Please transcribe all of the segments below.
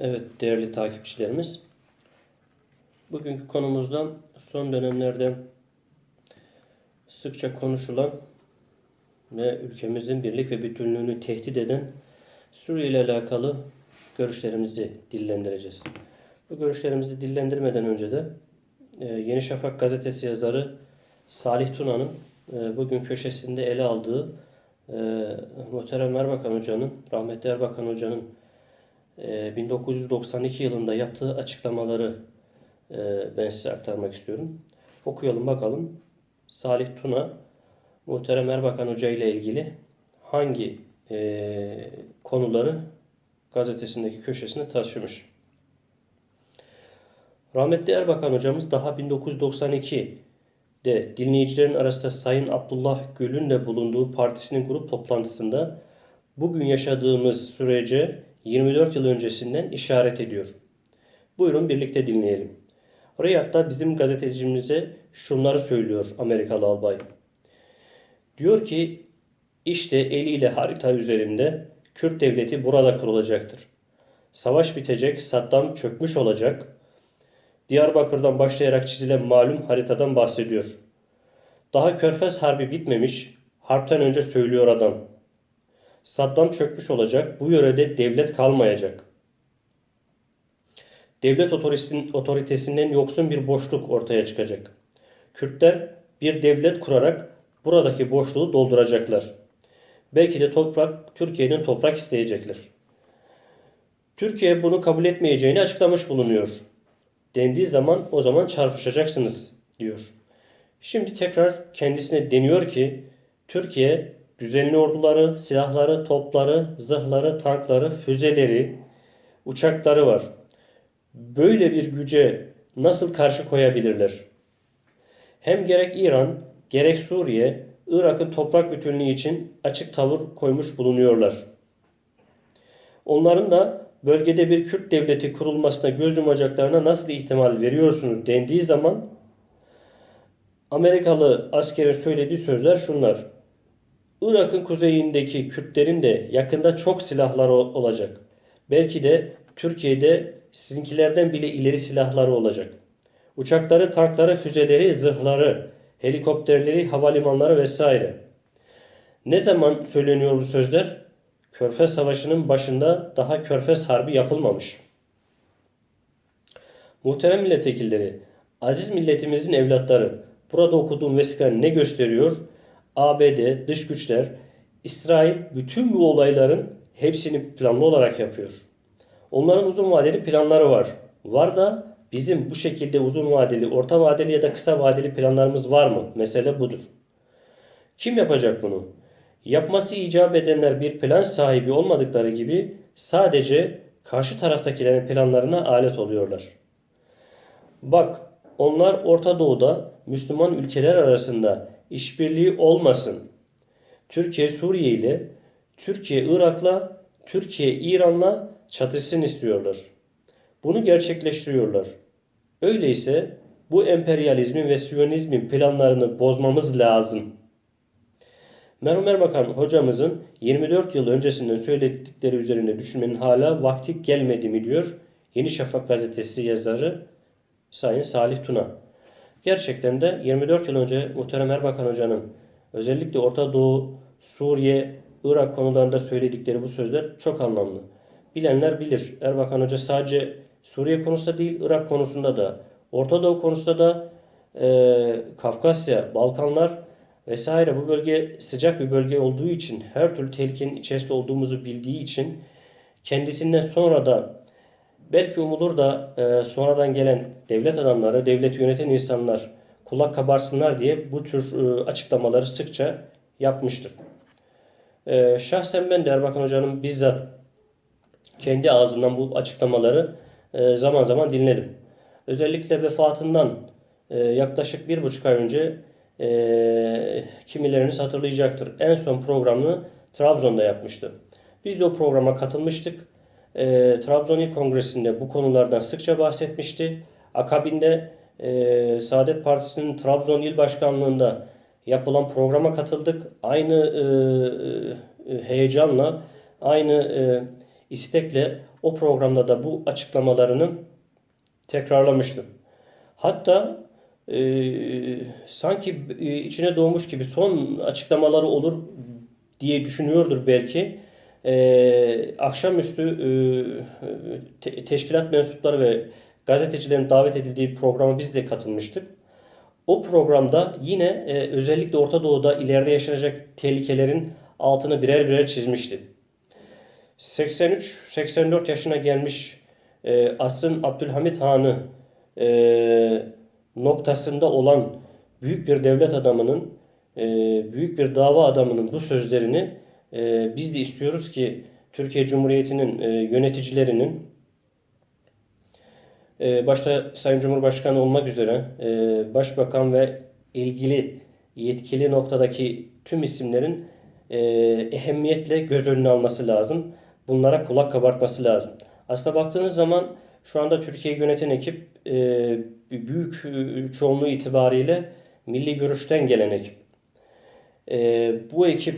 Evet değerli takipçilerimiz. Bugünkü konumuzda son dönemlerde sıkça konuşulan ve ülkemizin birlik ve bütünlüğünü tehdit eden Suriye ile alakalı görüşlerimizi dillendireceğiz. Bu görüşlerimizi dillendirmeden önce de e, Yeni Şafak gazetesi yazarı Salih Tuna'nın e, bugün köşesinde ele aldığı e, Muhterem Erbakan Hoca'nın, rahmetli Erbakan Hoca'nın 1992 yılında yaptığı açıklamaları e, ben size aktarmak istiyorum. Okuyalım bakalım. Salih Tuna, Muhterem Erbakan Hoca ile ilgili hangi e, konuları gazetesindeki köşesine taşımış. Rahmetli Erbakan hocamız daha 1992'de dinleyicilerin arasında Sayın Abdullah Gül'ün de bulunduğu partisinin grup toplantısında bugün yaşadığımız sürece 24 yıl öncesinden işaret ediyor. Buyurun birlikte dinleyelim. Riyad'da bizim gazetecimize şunları söylüyor Amerikalı albay. Diyor ki işte eliyle harita üzerinde Kürt devleti burada kurulacaktır. Savaş bitecek, Saddam çökmüş olacak. Diyarbakır'dan başlayarak çizilen malum haritadan bahsediyor. Daha Körfez Harbi bitmemiş, harpten önce söylüyor adam. Saddam çökmüş olacak, bu yörede devlet kalmayacak. Devlet otoritesinden yoksun bir boşluk ortaya çıkacak. Kürtler bir devlet kurarak buradaki boşluğu dolduracaklar. Belki de toprak Türkiye'nin toprak isteyecekler. Türkiye bunu kabul etmeyeceğini açıklamış bulunuyor. Dendiği zaman o zaman çarpışacaksınız diyor. Şimdi tekrar kendisine deniyor ki Türkiye düzenli orduları, silahları, topları, zırhları, tankları, füzeleri, uçakları var. Böyle bir güce nasıl karşı koyabilirler? Hem gerek İran, gerek Suriye, Irak'ın toprak bütünlüğü için açık tavır koymuş bulunuyorlar. Onların da bölgede bir Kürt devleti kurulmasına göz yumacaklarına nasıl ihtimal veriyorsunuz dendiği zaman Amerikalı askerin söylediği sözler şunlar. Irak'ın kuzeyindeki Kürtlerin de yakında çok silahları ol- olacak. Belki de Türkiye'de sizinkilerden bile ileri silahları olacak. Uçakları, tankları, füzeleri, zırhları, helikopterleri, havalimanları vesaire. Ne zaman söyleniyor bu sözler? Körfez Savaşı'nın başında daha Körfez Harbi yapılmamış. Muhterem milletvekilleri, aziz milletimizin evlatları, burada okuduğum vesika ne gösteriyor? ABD, dış güçler, İsrail bütün bu olayların hepsini planlı olarak yapıyor. Onların uzun vadeli planları var. Var da bizim bu şekilde uzun vadeli, orta vadeli ya da kısa vadeli planlarımız var mı? Mesele budur. Kim yapacak bunu? Yapması icap edenler bir plan sahibi olmadıkları gibi sadece karşı taraftakilerin planlarına alet oluyorlar. Bak, onlar Orta Doğu'da Müslüman ülkeler arasında işbirliği olmasın. Türkiye Suriye ile, Türkiye Irak'la, Türkiye İran'la çatışsın istiyorlar. Bunu gerçekleştiriyorlar. Öyleyse bu emperyalizmin ve siyonizmin planlarını bozmamız lazım. Merhum Erbakan hocamızın 24 yıl öncesinden söyledikleri üzerine düşünmenin hala vakti gelmedi mi diyor Yeni Şafak gazetesi yazarı Sayın Salih Tuna. Gerçekten de 24 yıl önce Muhterem Erbakan Hoca'nın özellikle Orta Doğu, Suriye, Irak konularında söyledikleri bu sözler çok anlamlı. Bilenler bilir. Erbakan Hoca sadece Suriye konusunda değil, Irak konusunda da, Orta Doğu konusunda da e, Kafkasya, Balkanlar vesaire bu bölge sıcak bir bölge olduğu için, her türlü tehlikenin içerisinde olduğumuzu bildiği için kendisinden sonra da Belki umulur da e, sonradan gelen devlet adamları, devleti yöneten insanlar kulak kabarsınlar diye bu tür e, açıklamaları sıkça yapmıştır. E, şahsen ben de Erbakan Hoca'nın bizzat kendi ağzından bu açıklamaları e, zaman zaman dinledim. Özellikle vefatından e, yaklaşık bir buçuk ay önce e, kimileriniz hatırlayacaktır. En son programını Trabzon'da yapmıştı. Biz de o programa katılmıştık e, Trabzon İl Kongresi'nde bu konulardan sıkça bahsetmişti. Akabinde e, Saadet Partisi'nin Trabzon İl Başkanlığı'nda yapılan programa katıldık. Aynı e, e, heyecanla, aynı e, istekle o programda da bu açıklamalarını tekrarlamıştı. Hatta e, sanki e, içine doğmuş gibi son açıklamaları olur diye düşünüyordur belki. E, akşamüstü e, te- teşkilat mensupları ve gazetecilerin davet edildiği programa biz de katılmıştık. O programda yine e, özellikle Orta Doğu'da ileride yaşanacak tehlikelerin altını birer birer çizmişti. 83-84 yaşına gelmiş e, asrın Abdülhamit Han'ı e, noktasında olan büyük bir devlet adamının, e, büyük bir dava adamının bu sözlerini e, biz de istiyoruz ki Türkiye Cumhuriyeti'nin e, yöneticilerinin e, başta Sayın Cumhurbaşkanı olmak üzere e, Başbakan ve ilgili yetkili noktadaki tüm isimlerin e, ehemmiyetle göz önüne alması lazım. Bunlara kulak kabartması lazım. Aslında baktığınız zaman şu anda Türkiye'yi yöneten ekip e, büyük e, çoğunluğu itibariyle milli görüşten gelen ekip. E, bu ekip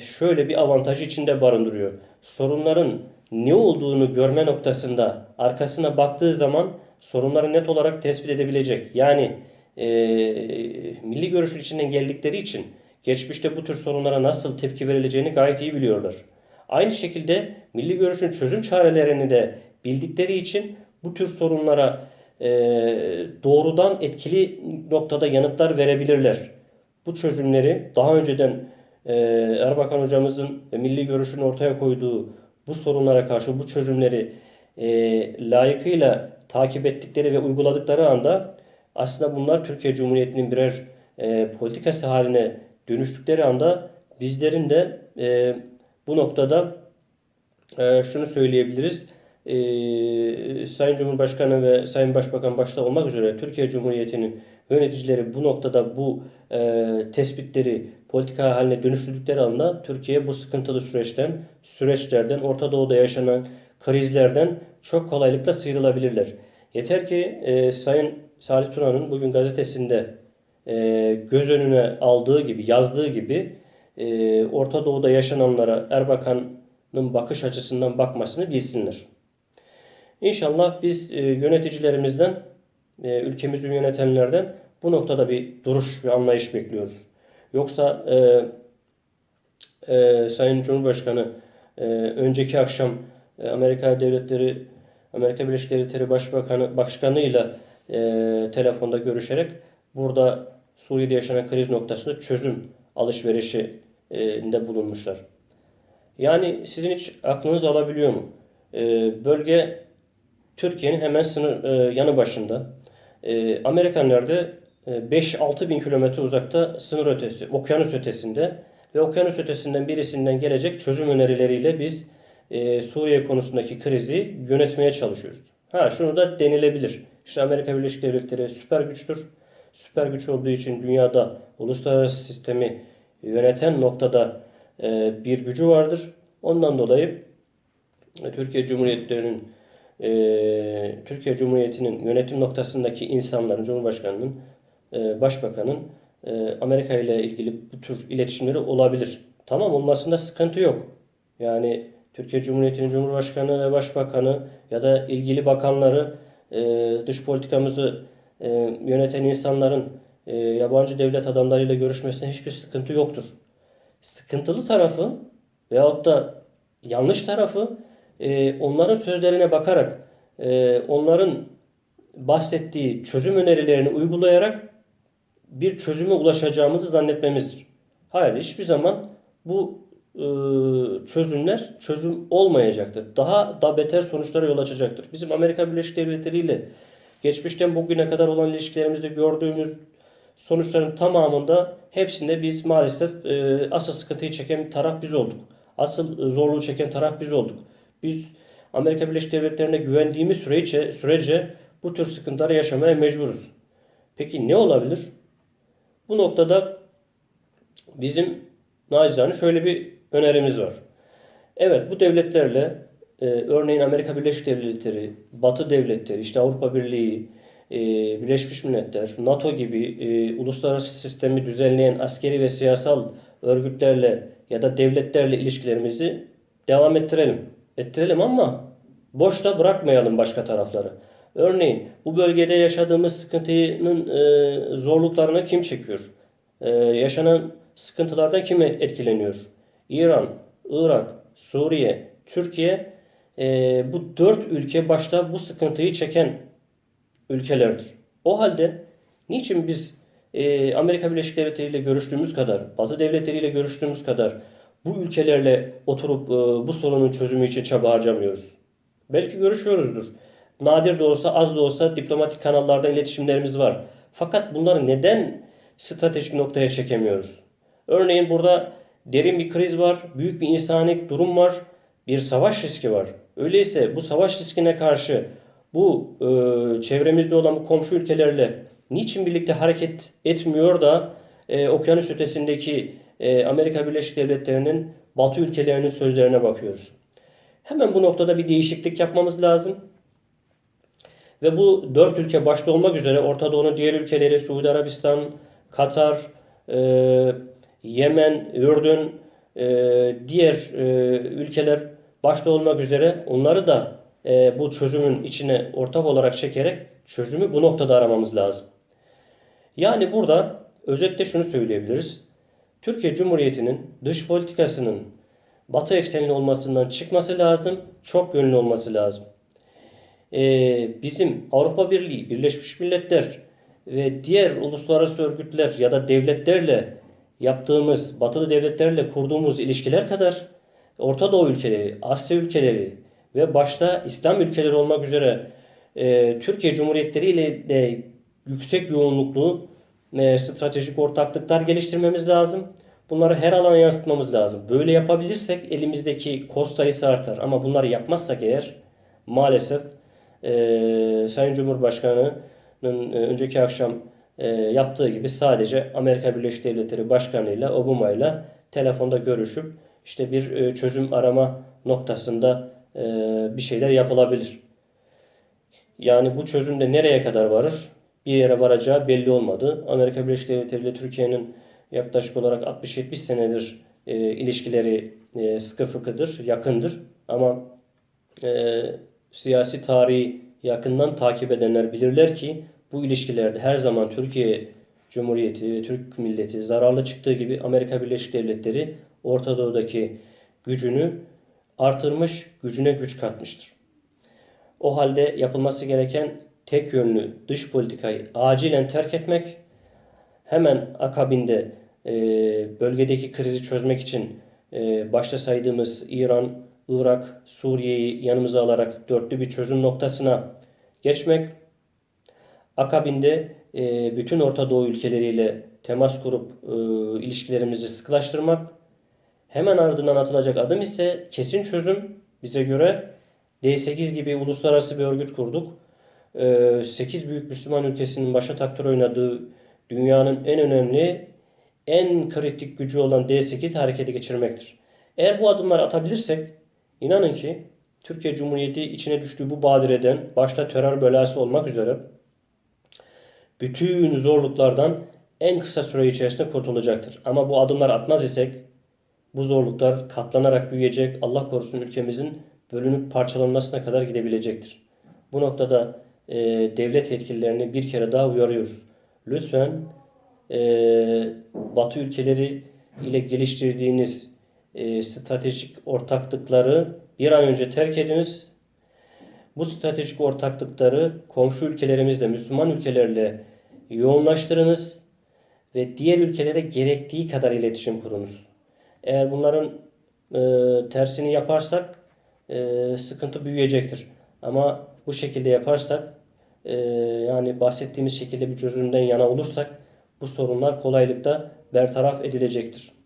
şöyle bir avantajı içinde barındırıyor. Sorunların ne olduğunu görme noktasında arkasına baktığı zaman sorunları net olarak tespit edebilecek. Yani e, milli görüşün içinden geldikleri için geçmişte bu tür sorunlara nasıl tepki verileceğini gayet iyi biliyorlar. Aynı şekilde milli görüşün çözüm çarelerini de bildikleri için bu tür sorunlara e, doğrudan etkili noktada yanıtlar verebilirler. Bu çözümleri daha önceden e, Erbakan hocamızın ve milli görüşün ortaya koyduğu bu sorunlara karşı bu çözümleri e, layıkıyla takip ettikleri ve uyguladıkları anda aslında bunlar Türkiye Cumhuriyeti'nin birer e, politikası haline dönüştükleri anda bizlerin de e, bu noktada e, şunu söyleyebiliriz. E, Sayın Cumhurbaşkanı ve Sayın Başbakan başta olmak üzere Türkiye Cumhuriyeti'nin yöneticileri bu noktada bu e, tespitleri politika haline dönüştürdükleri anda Türkiye bu sıkıntılı süreçten, süreçlerden, Orta Doğu'da yaşanan krizlerden çok kolaylıkla sıyrılabilirler. Yeter ki e, Sayın Salih Tuna'nın bugün gazetesinde e, göz önüne aldığı gibi, yazdığı gibi e, Orta Doğu'da yaşananlara Erbakan'ın bakış açısından bakmasını bilsinler. İnşallah biz e, yöneticilerimizden, e, ülkemizi yönetenlerden bu noktada bir duruş ve anlayış bekliyoruz. Yoksa e, e, Sayın Cumhurbaşkanı e, önceki akşam e, Amerika Devletleri, Amerika Birleşik Devletleri Başbakanı Başkanıyla e, telefonda görüşerek burada Suriye'de yaşanan kriz noktasında çözüm alışverişinde bulunmuşlar. Yani sizin hiç aklınız alabiliyor mu? E, bölge Türkiye'nin hemen sınır e, yanı başında. E, Amerikanlar da 5-6 bin kilometre uzakta sınır ötesi, okyanus ötesinde ve okyanus ötesinden birisinden gelecek çözüm önerileriyle biz e, Suriye konusundaki krizi yönetmeye çalışıyoruz. Ha şunu da denilebilir. İşte Amerika Birleşik Devletleri süper güçtür. Süper güç olduğu için dünyada uluslararası sistemi yöneten noktada e, bir gücü vardır. Ondan dolayı e, Türkiye Cumhuriyetlerinin e, Türkiye Cumhuriyeti'nin yönetim noktasındaki insanların, Cumhurbaşkanı'nın, e, Başbakan'ın e, Amerika ile ilgili bu tür iletişimleri olabilir. Tamam olmasında sıkıntı yok. Yani Türkiye Cumhuriyeti'nin Cumhurbaşkanı ve Başbakanı ya da ilgili bakanları e, dış politikamızı yöneten insanların yabancı devlet adamlarıyla görüşmesine hiçbir sıkıntı yoktur. Sıkıntılı tarafı veyahut da yanlış tarafı onların sözlerine bakarak onların bahsettiği çözüm önerilerini uygulayarak bir çözüme ulaşacağımızı zannetmemizdir. Hayır, hiçbir zaman bu e, çözümler çözüm olmayacaktır. Daha da beter sonuçlara yol açacaktır. Bizim Amerika Birleşik Devletleri ile geçmişten bugüne kadar olan ilişkilerimizde gördüğümüz sonuçların tamamında hepsinde biz maalesef e, asıl sıkıntıyı çeken taraf biz olduk. Asıl zorluğu çeken taraf biz olduk. Biz Amerika Birleşik Devletleri'ne güvendiğimiz sürece, sürece bu tür sıkıntıları yaşamaya mecburuz. Peki ne olabilir? Bu noktada bizim nacizane şöyle bir önerimiz var. Evet bu devletlerle e, örneğin Amerika Birleşik Devletleri, Batı devletleri, işte Avrupa Birliği, e, Birleşmiş Milletler, NATO gibi e, uluslararası sistemi düzenleyen askeri ve siyasal örgütlerle ya da devletlerle ilişkilerimizi devam ettirelim. Ettirelim ama boşta bırakmayalım başka tarafları. Örneğin bu bölgede yaşadığımız sıkıntının e, zorluklarını kim çekiyor? E, yaşanan sıkıntılardan kim etkileniyor? İran, Irak, Suriye, Türkiye e, bu dört ülke başta bu sıkıntıyı çeken ülkelerdir. O halde niçin biz e, Amerika Birleşik Devletleri ile görüştüğümüz kadar, Batı devletleriyle görüştüğümüz kadar bu ülkelerle oturup e, bu sorunun çözümü için çaba harcamıyoruz? Belki görüşüyoruzdur. Nadir de olsa, az da olsa diplomatik kanallardan iletişimlerimiz var. Fakat bunları neden stratejik noktaya çekemiyoruz? Örneğin burada derin bir kriz var, büyük bir insani durum var, bir savaş riski var. Öyleyse bu savaş riskine karşı bu e, çevremizde olan bu komşu ülkelerle niçin birlikte hareket etmiyor da e, okyanus ötesindeki e, Amerika Birleşik Devletleri'nin Batı ülkelerinin sözlerine bakıyoruz. Hemen bu noktada bir değişiklik yapmamız lazım. Ve bu dört ülke başta olmak üzere Orta Doğu'nun diğer ülkeleri Suudi Arabistan, Katar, e, Yemen, Ürdün, e, diğer e, ülkeler başta olmak üzere onları da e, bu çözümün içine ortak olarak çekerek çözümü bu noktada aramamız lazım. Yani burada özetle şunu söyleyebiliriz. Türkiye Cumhuriyeti'nin dış politikasının Batı eksenli olmasından çıkması lazım, çok yönlü olması lazım. Ee, bizim Avrupa Birliği, Birleşmiş Milletler ve diğer uluslararası örgütler ya da devletlerle yaptığımız, batılı devletlerle kurduğumuz ilişkiler kadar Orta Doğu ülkeleri, Asya ülkeleri ve başta İslam ülkeleri olmak üzere e, Türkiye Cumhuriyetleri ile de yüksek yoğunluklu e, stratejik ortaklıklar geliştirmemiz lazım. Bunları her alana yansıtmamız lazım. Böyle yapabilirsek elimizdeki koz sayısı artar. Ama bunları yapmazsak eğer maalesef e, Sayın Cumhurbaşkanı'nın e, önceki akşam e, yaptığı gibi sadece Amerika Birleşik Devletleri Başkanı ile Obama ile telefonda görüşüp işte bir e, çözüm arama noktasında e, bir şeyler yapılabilir. Yani bu çözümde nereye kadar varır? Bir yere varacağı belli olmadı. Amerika Birleşik Devletleri ile Türkiye'nin yaklaşık olarak 60-70 senedir e, ilişkileri e, sıkı fıkıdır, yakındır. Ama e, siyasi tarihi yakından takip edenler bilirler ki bu ilişkilerde her zaman Türkiye Cumhuriyeti ve Türk milleti zararlı çıktığı gibi Amerika Birleşik Devletleri Orta Doğu'daki gücünü artırmış, gücüne güç katmıştır. O halde yapılması gereken tek yönlü dış politikayı acilen terk etmek, hemen akabinde e, bölgedeki krizi çözmek için e, başta saydığımız İran, Irak, Suriye'yi yanımıza alarak dörtlü bir çözüm noktasına geçmek, akabinde e, bütün Orta Doğu ülkeleriyle temas kurup e, ilişkilerimizi sıkılaştırmak, hemen ardından atılacak adım ise kesin çözüm bize göre D8 gibi uluslararası bir örgüt kurduk. 8 büyük Müslüman ülkesinin başa taktör oynadığı dünyanın en önemli, en kritik gücü olan D8 harekete geçirmektir. Eğer bu adımları atabilirsek inanın ki Türkiye Cumhuriyeti içine düştüğü bu badireden başta terör belası olmak üzere bütün zorluklardan en kısa süre içerisinde kurtulacaktır. Ama bu adımlar atmaz isek bu zorluklar katlanarak büyüyecek. Allah korusun ülkemizin bölünüp parçalanmasına kadar gidebilecektir. Bu noktada e, devlet yetkililerini bir kere daha uyarıyoruz. Lütfen e, Batı ülkeleri ile geliştirdiğiniz e, stratejik ortaklıkları bir an önce terk ediniz. Bu stratejik ortaklıkları komşu ülkelerimizle, Müslüman ülkelerle yoğunlaştırınız ve diğer ülkelere gerektiği kadar iletişim kurunuz. Eğer bunların e, tersini yaparsak e, sıkıntı büyüyecektir. Ama bu şekilde yaparsak e, yani bahsettiğimiz şekilde bir çözümden yana olursak bu sorunlar kolaylıkla bertaraf edilecektir.